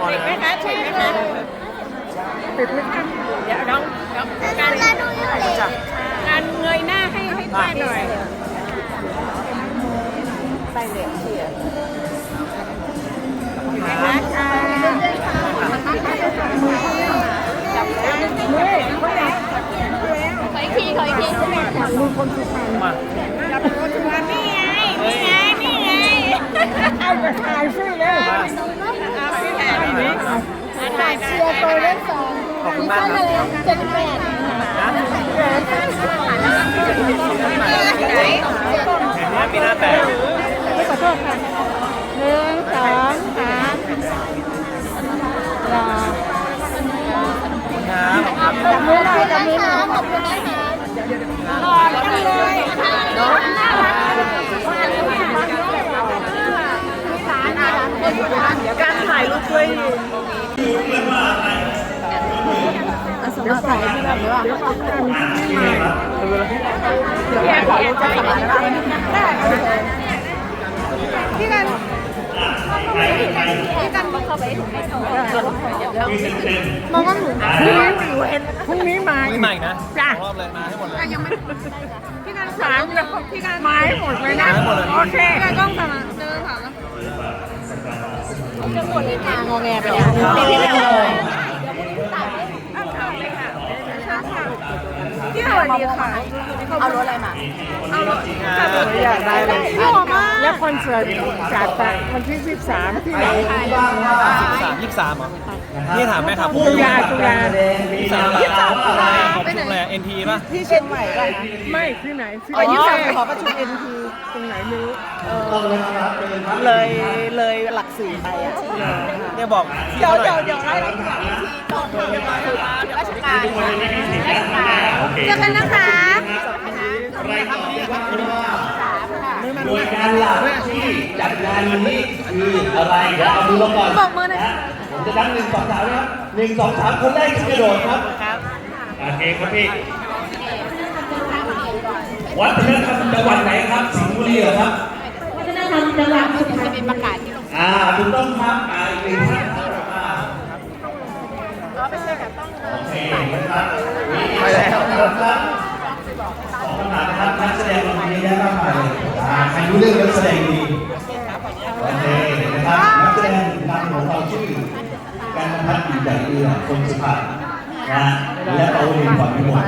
พอติดไหมคะติดไหมคะปิดไหมคะเดี๋ยวน้องน้องการการเงยหน้าให้ให้ป้าหน่อยไปเลยเสียนะคะค่ะจับด้เฮ้ยคนไหนขออีกทีขออีกทีมา เชียร์ตัวเลขสองขอบคุณมากครับเจ็ดแปดไหนเห็นไหมมีหน้าแปดขอโทษค่ะหนึ่งสองสามรอครับจับมือหน่อยจับมือขอบคุณนะคะหล่อจังเลยารถ่ายรูปด้วยสำหรับถ่ายที่แบบว่าเดี๋ยวเอากันขอรูปจะสมัครได้พี่กันพี่กันบอกเข้าไปถึงไม่โตมองว่าหนูพรุ่งนี้หนูเห็นพรุ่งนี้มาไม่ใหม่นะจ้ะรอบเลยมาให้หมดเลยยังไม่พี่กันสามแล้วพี่กันไม้หมดเลยนะโอเคพี่กันกล้องสาม งอแงไปเนี่ยปีที่แล้วเลยพี่สวัสดีค่ะเอารถอะไรมา เอารถครับอยากได้เลยหล่อมากแล้วคอนเสิร์ตจัดแต่วันที่ 13 ที่ไหนสิบสามยี่สามเหรอนี่ถามแม่ครับตุลาตุลายี่สามยี่สามอะไรของชุมอะไรเอ็นทีป่ะที่เชียงใหม่ป่ะไม่ที่ไหนที่อ๋อยี่สิบขอประชุม NT ตรงไหนไม่รู้เลยเลยหลักสี่ไปอะเนี่ยบอกเดี๋ยวเดี๋ยวเดี๋ยวไล่ละเอียดก่อนทำราชการเจอกันนะคะหน่วยงานหลักที่จัดงานวันนี้คืออะไรเดี๋ยวเอามือลงก่อนบอกมือหน่อยผมจะนับหนึ่งสองสามนะครับหนึ่งสองสามคนแรกที่กระโดดครับโอเคครับพี่ วัฒนธรรมจังหวัดไหนครับ สิงห์บุรีเหรอครับวัฒนธรรมจังหวัดสุพรรณจะเป็นประกาศที่ลงอ่าถูกต้องครับอ่าอีกหนึ่งท่านครับโอเคนะครับไปแล้วครับสองคำถามนะครับนักแสดงเรามีเยอะแยะมากมายเลยอ่าใครรู้เรื่องนักแสดงดีโอเคนะครับนักแสดงนำของเราชื่อการพัฒน์อยู่ใหญ่เรือคนสุพรรณนะและโอลินฝันพิมล